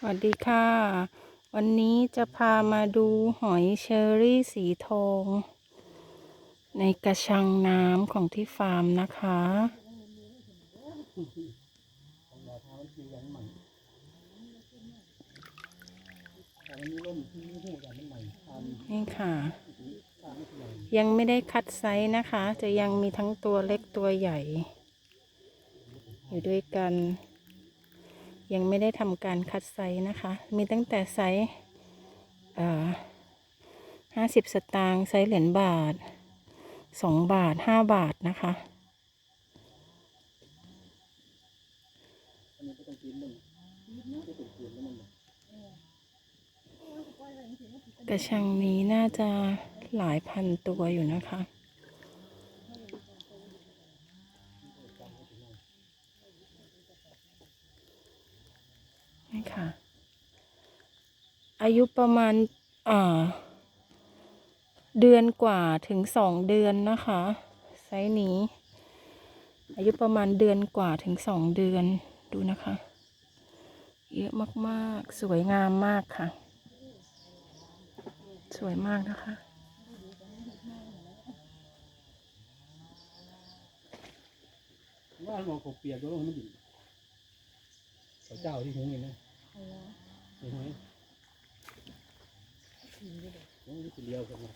สวัสดีค่ะ วันนี้จะพามาดูหอยเชอรี่สีทอง ในกระชังน้ำของที่ฟาร์มนะคะ นี่ค่ะ ยังไม่ได้คัดไซส์นะคะ จะยังมีทั้งตัวเล็กตัวใหญ่ อยู่ด้วยกัน ยังไม่ได้ทำการคัดไซส์นะคะ มีตั้งแต่ไซส์ห้าสิบสตางค์ไซส์เหรียญบาทสองบาทห้าบาทนะคะกระชังนี้น่าจะหลายพันตัวอยู่นะคะ นี่ค่ะ อายุประมาณอ่าเดือนกว่าถึงสองเดือนนะคะ ไซส์นี้ อายุประมาณเดือนกว่าถึงสองเดือนดูนะคะ เยอะมากๆ สวยงามมากค่ะ สวยมากนะคะว่าเราเขาเปียกก็ต้องให้มันดิ่ งเขาเจ้าที่หงเห็นไหมเห็นไหมหงนี่คือเลี้ยวกันนะ